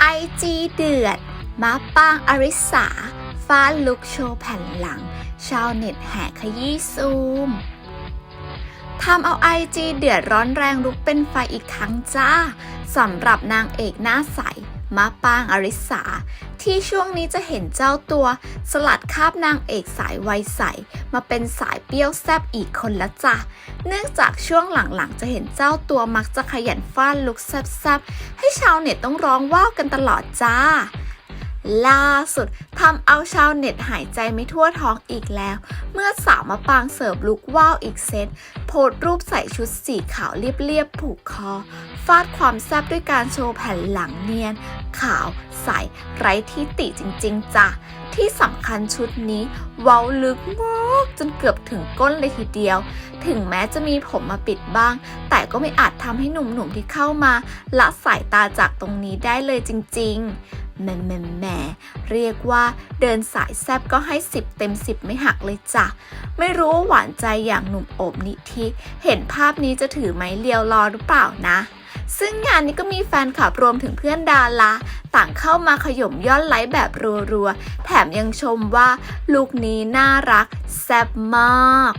ไอจีเดือดมาปางอริสาฟ้าลุกโชว์แผ่นหลัง ชาวเน็ตแห่ขยี้ซูมำเอาไอจีเดือดร้อนแรงลุกเป็นไฟอีกครั้งจ้าสำหรับนางเอกหน้าใสมาปางอริสา ที่ช่วงนี้จะเห็นเจ้าตัว สลัดคาบนางเอกสายวัยใส มาเป็นสายเปรี้ยวแซบอีกคนละจ้ะ เนื่องจากช่วงหลังๆ จะเห็นเจ้าตัวมักจะขยันฟาดลุกแซบๆ ให้ชาวเน็ตต้องร้องว้าวกันตลอดจ้า ล่าสุดทำเอาชาวเน็ตหายใจไม่ทั่วท้องอีกแล้ว เมื่อสาวมาปางเสิร์ฟลุกว้าวอีกเซต โพสรูปใส่ชุดสีขาวเรียบๆผูกคอ ฟาดความแซ่บด้วยการโชว์แผ่นหลังเนียน ขาวใสไร้ที่ติจริงๆจ้ะที่สำคัญชุดนี้ เว้าลึกมากจนเกือบถึงก้นเลยทีเดียว ถึงแม้จะมีผมมาปิดบ้าง แต่ก็ไม่อาจทำให้หนุ่มๆที่เข้ามา ละสายตาจากตรงนี้ได้เลยจริง ๆ แหม่แหม่แหม่เรียกว่าเดินสายแซบก็ให้ 10 เต็ม 10 ไม่หักเลยจ้ะ ไม่รู้ว่าหวานใจอย่างหนุ่มโอบนิธิเห็นภาพนี้จะถือไม้เลียวรอหรือเปล่านะ ซึ่งงานนี้ก็มีแฟนคลับรวมถึงเพื่อนดาราต่างเข้ามาขย่มยอดไลค์แบบรัวๆ แถมยังชมว่าลูกนี้น่ารักแซบมาก